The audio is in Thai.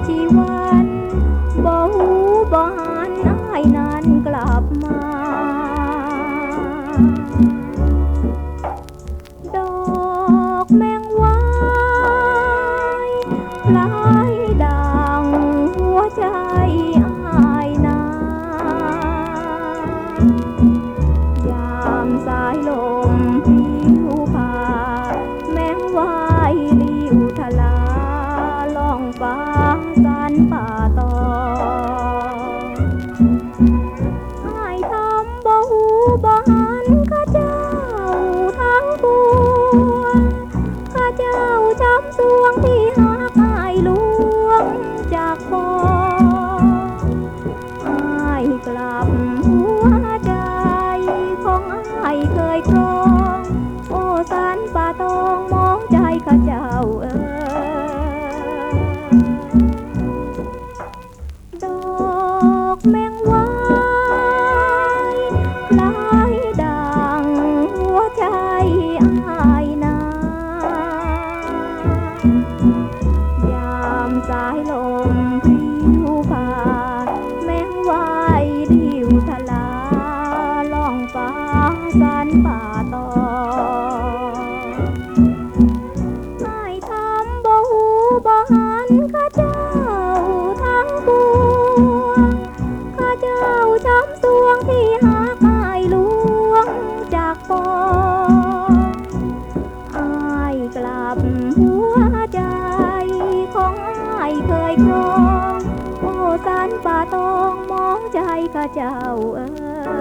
ยิ่งชีวันบ่หูบ่หันอายนั้นกลับมา ดอกแมงวายลายดังหัวใจอายนายามสายลม จากคออายกลับหัวใจของอายเคยครอง โอ้สันป่าตองมองใจข้าเจ้าเอ๋ยดอกแมงวา สายลมผิวผ่าแมงวายริวทลาล่องฟ้าสันป่าตอไอ้ทำบ่หูบ่หันข้าเจ้าทั้งปวงข้าเจ้าช้ำสวงที่หักอายลวงจากปองอายกลับหั ป่าตองมองใจข้าเจ้าเออ